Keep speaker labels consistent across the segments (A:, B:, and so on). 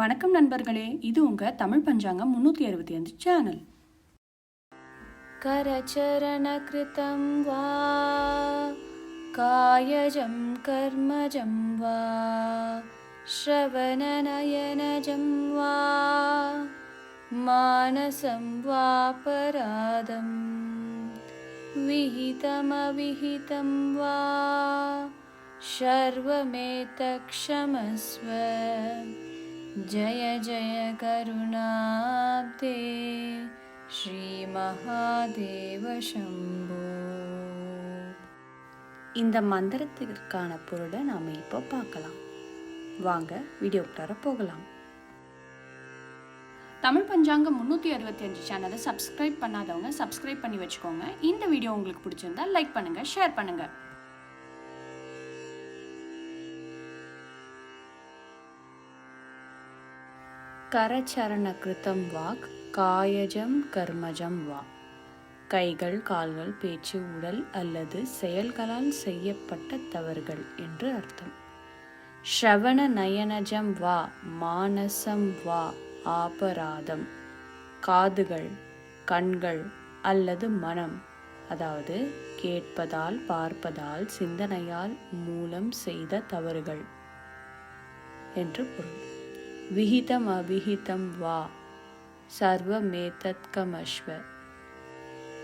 A: வணக்கம் நண்பர்களே இது உங்க தமிழ் பஞ்சாங்கம் முன்னூத்தி அறுபத்தி அஞ்சு சேனல் करचरणकृतं वा कायजं कर्मजं वा श्रवणनयनजं वा मानसं वापराधं विहितमविहितं वा सर्वमेतक्षमस्व जय जय करुणाब्दे ஸ்ரீமகாதேவ சம்போ இந்த மந்திரத்திற்கான பொருளை நாம் இப்போ பார்க்கலாம் வாங்க வீடியோக்குள்ளார போகலாம் தமிழ் பஞ்சாங்கம் முந்நூற்றி அறுபத்தி அஞ்சு சேனலை சப்ஸ்கிரைப் பண்ணாதவங்க சப்ஸ்கிரைப் பண்ணி வச்சுக்கோங்க இந்த வீடியோ உங்களுக்கு பிடிச்சிருந்தா லைக் பண்ணுங்க ஷேர் பண்ணுங்க கரச்சரண கிருத்தம் வாக் காயஜம் கர்மஜம் வா. கைகள் கால்கள் பேச்சு உடல் அல்லது செயல்களால் செய்யப்பட்ட தவறுகள் என்று அர்த்தம். ஷவண நயனஜம் வா மானசம் வா ஆபராதம். காதுகள் கண்கள் அல்லது மனம் அதாவது கேட்பதால் பார்ப்பதால் சிந்தனையால் மூலம் செய்த தவறுகள் என்று பொருள். விகிதம் அவிகிதம் வா. சர்வமேதத்கமஸ்வ.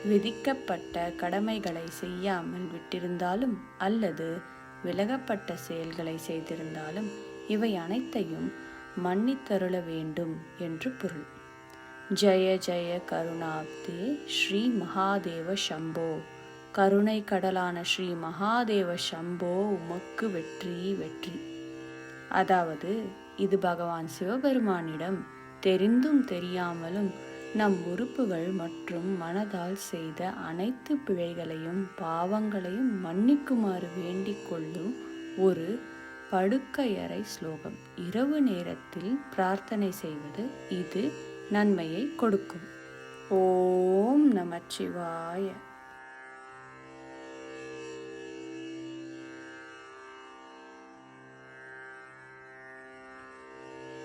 A: விதிக்கப்பட்ட கடமைகளை செய்யாமல் விட்டிருந்தாலும் அல்லது விலகப்பட்ட செயல்களை செய்திருந்தாலும் இவை அனைத்தையும் மன்னித்தருள வேண்டும் என்று பொருள். ஜெய ஜெய கருணாப்தே ஸ்ரீ மகாதேவ சம்போ. கருணை கடலான ஸ்ரீ மகாதேவ சம்போ உமக்கு வெற்றி வெற்றி. அதாவது இது பகவான் சிவபெருமானிடம் தெரிந்தும் தெரியாமலும் நம் உறுப்புகள் மற்றும் மனதால் செய்த அனைத்து பிழைகளையும் பாவங்களையும் மன்னிக்குமாறு வேண்டிக் கொள்ளும் ஒரு படுக்கையறை ஸ்லோகம். இரவு நேரத்தில் பிரார்த்தனை செய்வது இது நன்மையை கொடுக்கும். ஓம் நமச்சிவாய.